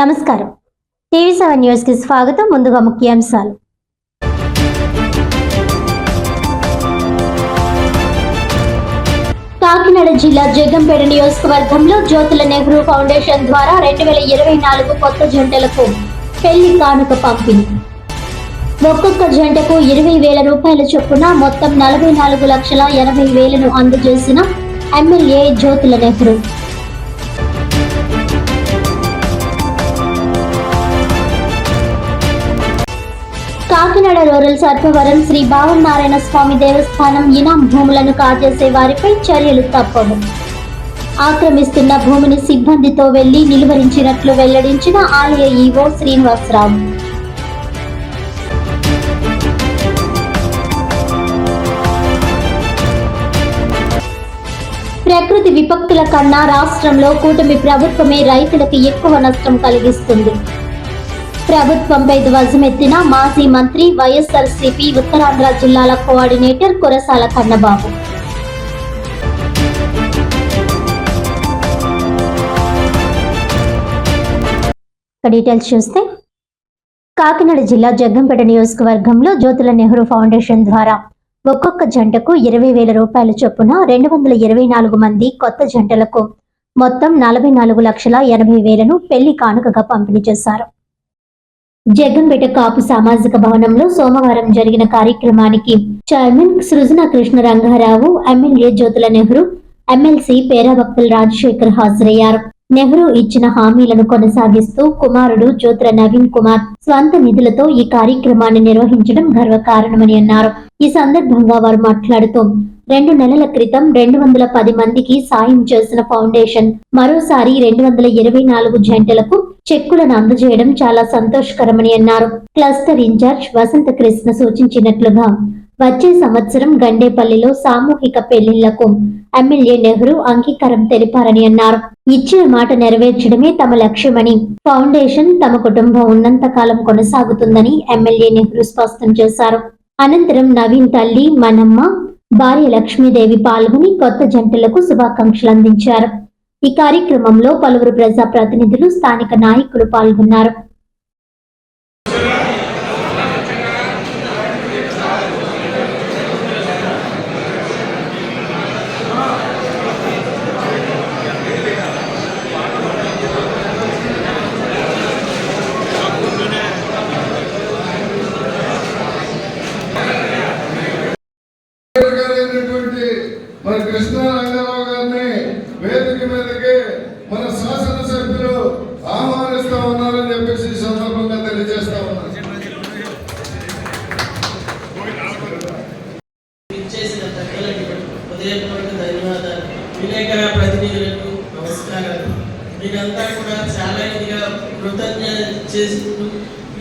నమస్కారం. TV seven న్యూస్కి స్వాగతం. ముందుగా ముఖ్యాంశాలు. కాకినాడ జిల్లా జగ్గంపేట నియోజకవర్గంలో జ్యోతుల నెహ్రూ ఫౌండేషన్ ద్వారా రెండు వేల ఇరవై నాలుగు కొత్త జంటలకు పెళ్ళి కానుక పంపిణీ. ఒక్కొక్క జంటకు ఇరవై వేల రూపాయల చొప్పున మొత్తం నలభై నాలుగు లక్షల ఎనభై వేలను అందజేసిన ఎమ్మెల్యే జ్యోతుల నెహ్రూ. కాకినాడ రూరల్ సర్పవరం శ్రీ భావనారాయణ స్వామి దేవస్థానం ఇనాం భూములను కాజేసే వారిపై చర్యలు తప్పవు. ఆక్రమిస్తున్న భూమిని సిబ్బందితో వెళ్ళి నిలువరించినట్లు వెల్లడించిన ఆలయ ఈవో శ్రీనివాసరావు. ప్రకృతి విపత్తుల కన్నా రాష్ట్రంలో కూటమి ప్రభుత్వమే రైతులకు ఎక్కువ నష్టం కలిగిస్తుంది. ప్రభుత్వంపై ధ్వజమెత్తిన మాజీ మంత్రి వైఎస్ఆర్సీపీ ఉత్తరాంధ్ర జిల్లాల కోఆర్డినేటర్ కురసాల కన్నబాబు. డీటెయిల్స్ చూస్తే కాకినాడ జిల్లా జగ్గంపేట నియోజకవర్గంలో జ్యోతుల నెహ్రూ ఫౌండేషన్ ద్వారా ఒక్కొక్క జంటకు ఇరవై వేల రూపాయల చొప్పున రెండు వందల ఇరవై నాలుగు మంది కొత్త జంటలకు మొత్తం నలభై నాలుగు లక్షల ఎనభై వేలను పెళ్ళి కానుకగా పంపిణీ చేశారు. జగ్గంపేట కాపు సామాజిక భవనంలో సోమవారం జరిగిన కార్యక్రమానికి chairman Srujana Krishna Rangarao MLA Jyothula Nehru MLC Perabhakthula Rajasekhar హాజరయ్యారు. నెహ్రూ ఇచ్చిన హామీలను కొనసాగిస్తూ కుమారుడు జ్యోతుల నవీన్ కుమార్ స్వంత నిధులతో ఈ కార్యక్రమాన్ని నిర్వహించడం గర్వకారణమని అన్నారు. ఈ సందర్భంగా వారు మాట్లాడుతూ రెండు నెలల క్రితం రెండు వందల పది మందికి సాయం చేసిన ఫౌండేషన్. మరోసారి రెండు వందల ఇరవై నాలుగు జంటలకు చెక్కులను అందజేయడం చాలా సంతోషకరమని అన్నారు. క్లస్టర్ ఇన్ఛార్జ్ వసంత కృష్ణ సూచించినట్లుగా వచ్చే సంవత్సరం గండేపల్లిలో సామూహిక పెళ్ళిళ్ళకు ఎమ్మెల్యే నెహ్రూ అంగీకారం తెలిపారని అన్నారు. ఇచ్చిన మాట నెరవేర్చడమే తమ లక్ష్యమని ఫౌండేషన్ తమ కుటుంబం ఉన్నంత కాలం కొనసాగుతుందని ఎమ్మెల్యే నెహ్రూ స్పష్టం చేశారు. అనంతరం నవీన్ తల్లి మనమ్మ భార్య లక్ష్మీదేవి పాల్గొని కొత్త జంటలకు శుభాకాంక్షలు అందించారు. ఈ కార్యక్రమంలో పలువురు ప్రజా ప్రతినిధులు స్థానిక నాయకులు పాల్గొన్నారు. మన కృష్ణ రంగారావు గారిని వేదిక మీదకి మన శాసనసభ్యులు ఆహ్వానిస్తా ఉన్నారని చెప్పేసి ఈ సందర్భంగా తెలియజేస్తా ఉన్నారు విలేకర ప్రతినిధులకు నమస్కారాలు. మీరంతా కూడా చాలా ఇదిగా కృతజ్ఞత చేసుకుంటూ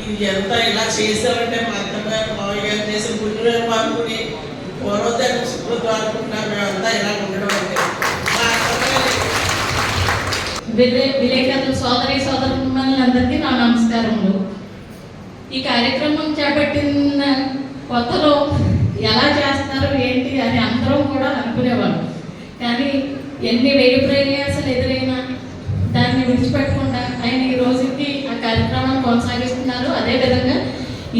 ఇది ఎంత ఇలా చేశారంటే మా అత్తగారు మామయ్య గారు చేసిన పుణ్యమే మాకుని పూర్వజన్మ సుకృతం అనుకుంటున్నాం మేమంతా ఇలా ఉండడం అంటే. మా సోదరి సోదరులందరికీ నా నమస్కారములు. ఈ కార్యక్రమం చేపట్టిన కొత్తలో ఎలా చేస్తారు ఏంటి అని అందరం కూడా అనుకునేవాళ్ళం. కానీ ఎన్ని వెయ్యి ప్రయాసాలు ఎదురైనా దాన్ని విడిచిపెట్టకుండా ఆయన ఈ రోజుకి ఆ కార్యక్రమాన్ని కొనసాగిస్తున్నారు. అదేవిధంగా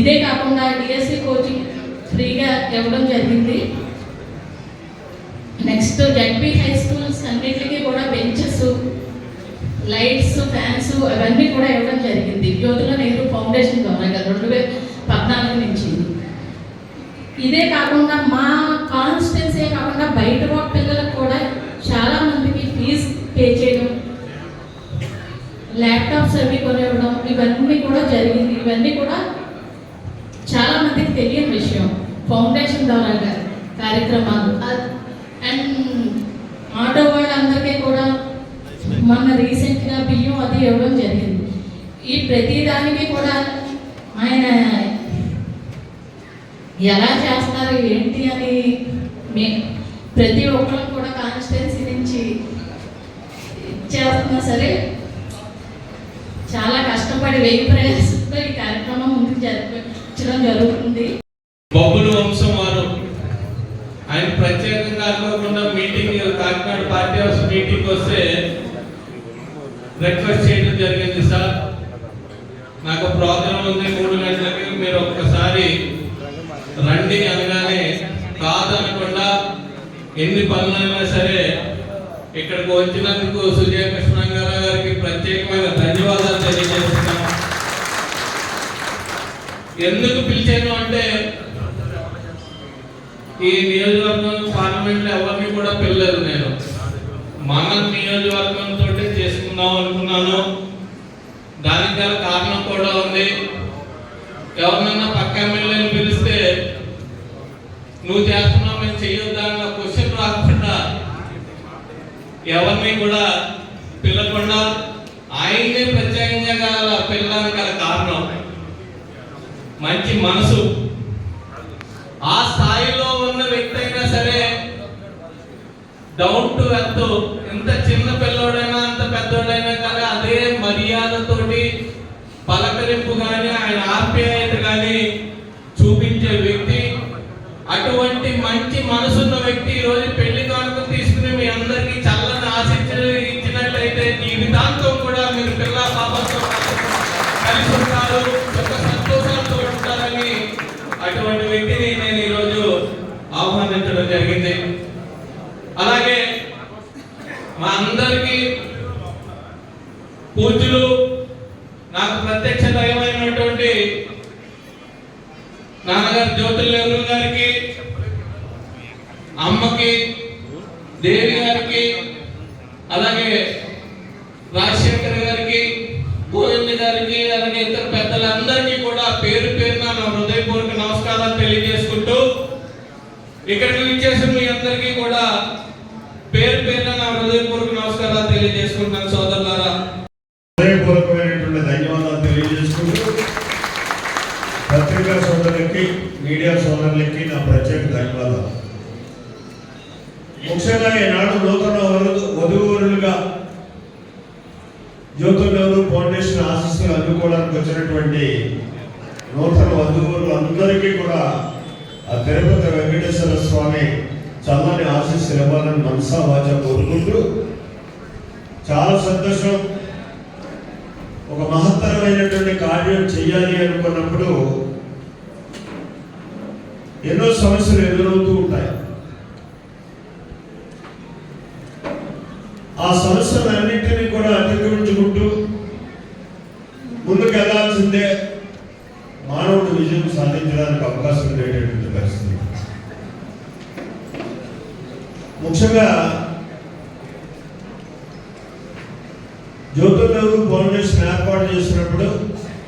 ఇదే కాకుండా డిఎస్సి కోచింగ్ ఫ్రీగా ఇవ్వడం జరిగింది. నెక్స్ట్ జడ్పీ హై స్కూల్స్ అన్నింటికి కూడా బెంచెస్ లైట్స్ ఫ్యాన్స్ అవన్నీ కూడా ఇవ్వడం జరిగింది. జ్యోతుల నెహ్రూ ఫౌండేషన్ ద్వారా కదా రెండు వేల పద్నాలుగు నుంచి. ఇదే కాకుండా మా కాన్స్టిట్యున్సీ కాకుండా బయట వాళ్ళ పిల్లలకు కూడా చాలా మందికి ఫీజు పే చేయడం ల్యాప్టాప్స్ అవి కొనివ్వడం ఇవన్నీ కూడా జరిగింది. ఇవన్నీ కూడా చాలా మందికి తెలియని విషయం. ఫౌండేషన్ ద్వారా కార్యక్రమాలు. అండ్ ఆటో వాళ్ళందరికీ కూడా మొన్న రీసెంట్గా బియ్యం అది ఇవ్వడం జరిగింది. ఈ ప్రతి దానికి కూడా ఆయన ఎలా చేస్తారు ఏంటి అని మే ప్రతి ఒక్కరు కూడా కాన్స్టిట్యున్సీ నుంచి చేస్తున్నా సరే చాలా కష్టపడి వెయ్యి ప్రయాసంతో ఈ కార్యక్రమం ముందుకు జరిపించడం జరుగుతుంది. బొబ్బులు ప్రత్యేకంగా అనుకోకుండా meeting Kakinada party house meeting వస్తే రిక్వెస్ట్ చేయడం జరిగింది సార్. నాకు ప్రాబ్లం ఉంది మూడు గంటలకి. మీరు ఒక్కసారి రండి అనగానే కాదనకుండా ఎన్ని పనులైనా సరే ఇక్కడికి వచ్చినందుకు సుజయ కృష్ణంగారావు గారికి ప్రత్యేకమైన ధన్యవాదాలు తెలియజేస్తున్నాను. ఎందుకు పిలిచాను అంటే ఈ నియోజకవర్గం పార్లమెంట్లో ఎవరిని కూడా పిల్లలేదు నేను. మన నియోజకవర్గంతో చేసుకుందాం అనుకున్నాను. దానికి గల కారణం కూడా ఉంది. ఎవరినన్నా పక్క ఎమ్మెల్యేని పిలిస్తే నువ్వు చేస్తున్నావు మేము చెయ్యొద్దా అన్న క్వశ్చన్ రాకుండా ఎవరిని కూడా పిలకుండా ఆయన్ని ప్రత్యేకంగా పిల్లడానికి గల కారణం. మంచి మనసు. ఆ స్థాయిలో వ్యక్తి అయినా సరే డౌన్ టు ఎర్త్ ఎంత చిన్న పిల్లోడైనా అంత పెద్దోడైనా కానీ అదే మర్యాదతోటి పలకరింపు కానీ ఆయన ఆప్యాయత కానీ చూపించే వ్యక్తి అటువంటి మంచి మనసున్న వ్యక్తి ఈరోజు రోజు పెళ్ళి కాను ఆహ్వానించడం జరిగింది అలాగే మా అందరికీ పూజలు నాకు ప్రత్యక్ష దైవమైనటువంటి నాన్నగారు జ్యోతుల నెహ్రూ గారికి అమ్మకి దేవి గారికి అలాగే రాజశేఖర్ గారికి గోవింద్ గారికి అలాగే ఇతర పెద్దలందరికీ కూడా పేరు పేరున నా హృదయపూర్వక నమస్కారాలు తెలియజేసుకుంటూ ఇక్కడికి విచ్చేసిన మీ అందరికీ కూడా పేరు పేరున నా హృదయపూర్వక నమస్కారాలు తెలియజేసుకుంటాను సోదరులారా. హృదయపూర్వకమైనటువంటి ధన్యవాదాలు తెలియజేసుకుంటూ పత్రికా సోదరులకి మీడియా సోదరులకి నా ప్రత్యేక ధన్యవాదాలు. ముఖ్యంగా ఈనాడు నూతన వధు- జ్యోతులెవరు ఫౌండేషన్ ఆశీస్సులు అందుకోవడానికి వచ్చినటువంటి నూతన వధూవరులందరికీ కూడా ఆ తిరుపతి వెంకటేశ్వర స్వామి చల్లని ఆశీస్సులు ఇవ్వాలని మనసా వాచ కోరుకుంటూ చాలా సంతోషం. ఒక మహత్తరమైనటువంటి కార్యం చేయాలి అనుకున్నప్పుడు ఎన్నో సమస్యలు ఎదురవుతూ ఉంటాయి. ఆ సమస్యలు జ్యోతిర్నగర్ ఫౌండేషన్ ఏర్పాటు చేసినప్పుడు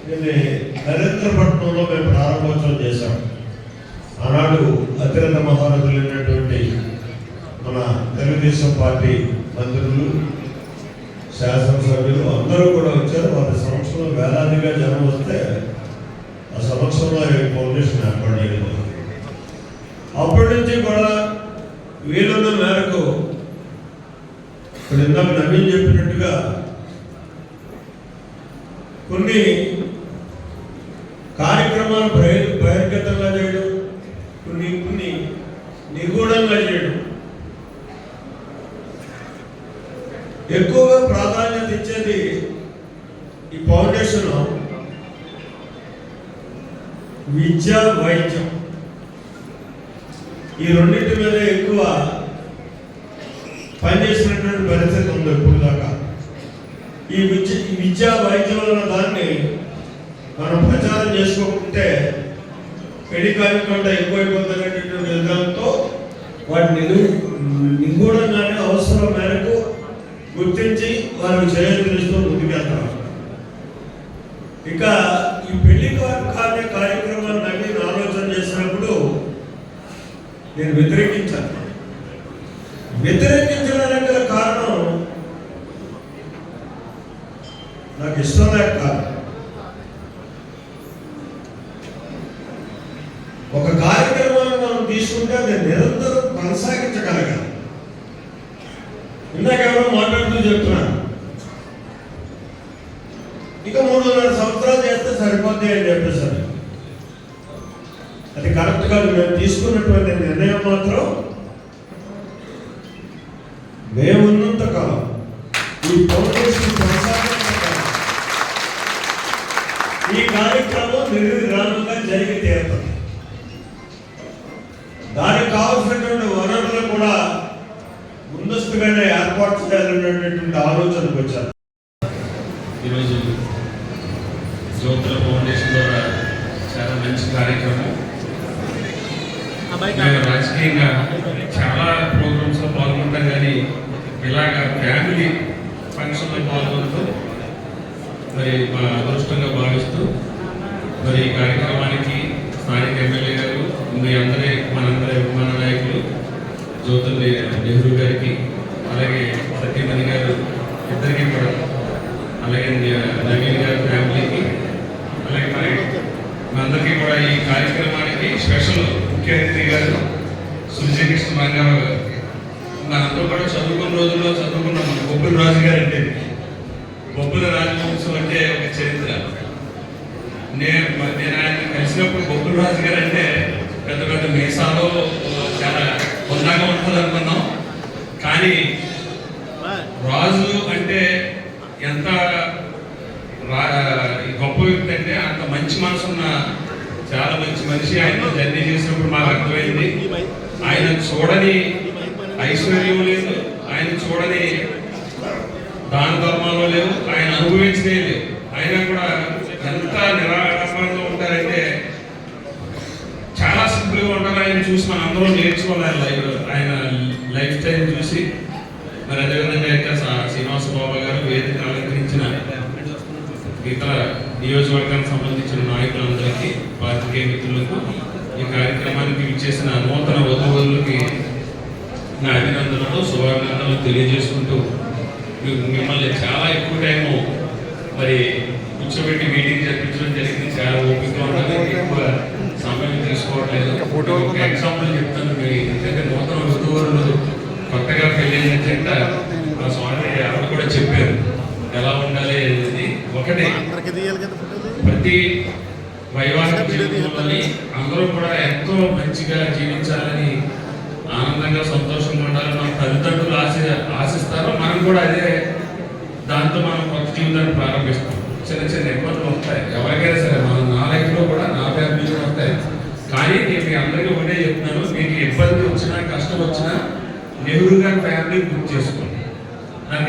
దీన్ని నరేంద్రపట్నంలో మేము ప్రారంభోత్సవం చేశాం. ఆనాడు అతిరథ మహారథులైనటువంటి మన తెలుగుదేశం పార్టీ మంత్రులు శాసనసభ్యులు అందరూ కూడా వచ్చారు. వారి సంవత్సరంలో వేలాదిగా జనం వస్తే ఆ సంవత్సరంలో ఫౌండేషన్ ఏర్పాటు చేయడం అప్పటి నుంచి కూడా వీలున్న మేరకు ఇప్పుడు ఇందాక నవీన్ చెప్పినట్టుగా కొన్ని కార్యక్రమాలు బహిర్ బహిర్గతంగా చేయడం కొన్ని కొన్ని నిగూఢంగా చేయడం. ఎక్కువగా ప్రాధాన్యత ఇచ్చేది ఈ ఫౌండేషన్ విద్య వైద్యం. ఈ రెండింటి మీద ఎక్కువ పనిచేసినటువంటి పరిస్థితి ఉంది ఇప్పుడు దాకా ఈ విద్య విద్యా వైద్యం అన్న దాన్ని మనం ప్రచారం చేసుకోకుంటే పెళ్ళి కార్యక్రమంలో ఎక్కువైపోతున్నటువంటి విధానంతో వాటిని నిగూఢంగానే అవసరం మేరకు గుర్తించి వారికి చేయదలుస్తూ ముందుకెళ్తాం. ఇక ఈ పెళ్ళి కార్య కార్యక్రమాన్ని నవీన్ ఆలోచన చేసినప్పుడు నేను వ్యతిరేకించాను వ్యతిరేకించడానికి గల కారణం నాకు ఇష్టం లేక కాదు ఒక కార్యక్రమాన్ని మనం తీసుకుంటే అది నిరంతరం కొనసాగించగలగాలి ఇందాక ఎవరో మాట్లాడుతూ చెప్తున్నాను ఇక మూడున్నర సంవత్సరాలు చేస్తే సరిపోద్ది అని చెప్పేశారు అది కరెక్ట్ కాదు మేము తీసుకున్నటువంటి నిర్ణయం మాత్రం మేమున్నంత కాలం. ఈ ఫౌండేషన్ కొనసాగినంత ఈ కార్యక్రమం నిర్విరామంగా జరిగి తీరుతుంది దానికి కావలసినటువంటి వనరులు కూడా ముందస్తుగానే ఏర్పాటు చేయాలనేటటువంటి ఆలోచనకు వచ్చారు. ఈరోజు జ్యోతుల ఫౌండేషన్ ద్వారా చాలా మంచి కార్యక్రమం. నేను రాజకీయంగా చాలా ప్రోగ్రామ్స్లో పాల్గొంటాం కానీ ఇలాగ ఫ్యామిలీ ఫంక్షన్లో పాల్గొంటూ మరి మా అదృష్టంగా భావిస్తూ మరి ఈ కార్యక్రమానికి స్థానిక ఎమ్మెల్యే గారు మీ అందరి మనందరి అభిమాన నాయకులు జ్యోతుల్లి నెహ్రూ గారికి అలాగే సత్యమణి గారు ఇద్దరికి కూడా అలాగే నవీన్ గారి ఫ్యామిలీకి అలాగే మరి మా అందరికీ కూడా ఈ కార్యక్రమానికి స్పెషల్ ముఖ్య అతిథి గారు సూర్యకృష్ణ మంగారావు గారు. మనందరూ కూడా చదువుకున్న రోజుల్లో చదువుకున్నాం మన బొబ్బుల రాజు గారు అంటే బొబ్బుల రాజవంశం అంటే ఒక చరిత్ర. నేను నేను ఆయన కలిసినప్పుడు బొబ్బుల రాజు గారు అంటే పెద్ద పెద్ద మీసాలు చాలా ఉందాగా ఉంటుంది అనుకున్నాం. కానీ రాజు అంటే ఎంత రా- గొప్ప వ్యక్తి అంటే అంత మంచి మనసు ఉన్న చాలా మంచి మనిషి. ఆయన జర్నీ చేసినప్పుడు మాకు అర్థమైంది. ఆయన చూడని ఐశ్వర్యం లేదు. ఆయన చూడని దాన ధర్మాలు లేవు. ఆయన అనుభవించనే లేవు. ఆయన కూడా ఎంత నిరా ఉంటారంటే చాలా సింపుల్గా ఉంటారు ఆయన చూసి మనం అందరం లైఫ్ ఆయన లైఫ్ స్టైల్ చూసి మరి అదేవిధంగా ఇంకా సా- శ్రీనివాస బాబా గారు వేదిక అలంకరించిన ఇతర నియోజకవర్గానికి సంబంధించిన నాయకులందరికీ పాత్రికేయ మిత్రులకు ఈ కార్యక్రమానికి ఇచ్చేసిన నూతన వధువులకి నా అభినందనలు శుభాభినందనలు తెలియజేసుకుంటూ మిమ్మల్ని చాలా ఎక్కువ టైము మరి కూర్చోబెట్టి మీటింగ్ జరిపించడం జరిగింది. చాలా ఓపిక ఉండాలి ఎక్కువ సమయం తీసుకోవట్లేదు. ఎగ్జాంపుల్ చెప్తాను. మీ ఎందుకంటే నూతన వధువులు కొత్తగా పెళ్ళైన జంట ఆ స్వామి ఆవిడ కూడా చెప్పారు. ఎలా ఉండాలి అనేది ఒకటి. ప్రతి వైవాహిక జీవితంలోని అందరూ కూడా ఎంతో మంచిగా జీవించాలని ఆనందంగా సంతోషంగా ఉండాలని మన తల్లిదండ్రులు ఆశ ఆశిస్తారో మనం కూడా అదే దాంతో మనం కొత్త జీవితాన్ని ప్రారంభిస్తాం. చిన్న చిన్న ఇబ్బందులు వస్తాయి. ఎవరికైనా సరే మన నా లైఫ్లో కూడా నా ఫ్యామిలీలో వస్తాయి. కానీ నేను మీ అందరికీ ఒకటే చెప్తున్నాను మీకు ఇబ్బంది వచ్చినా కష్టం వచ్చినా నెహ్రూ గారి ఫ్యామిలీ గుర్తు చేసుకోండి.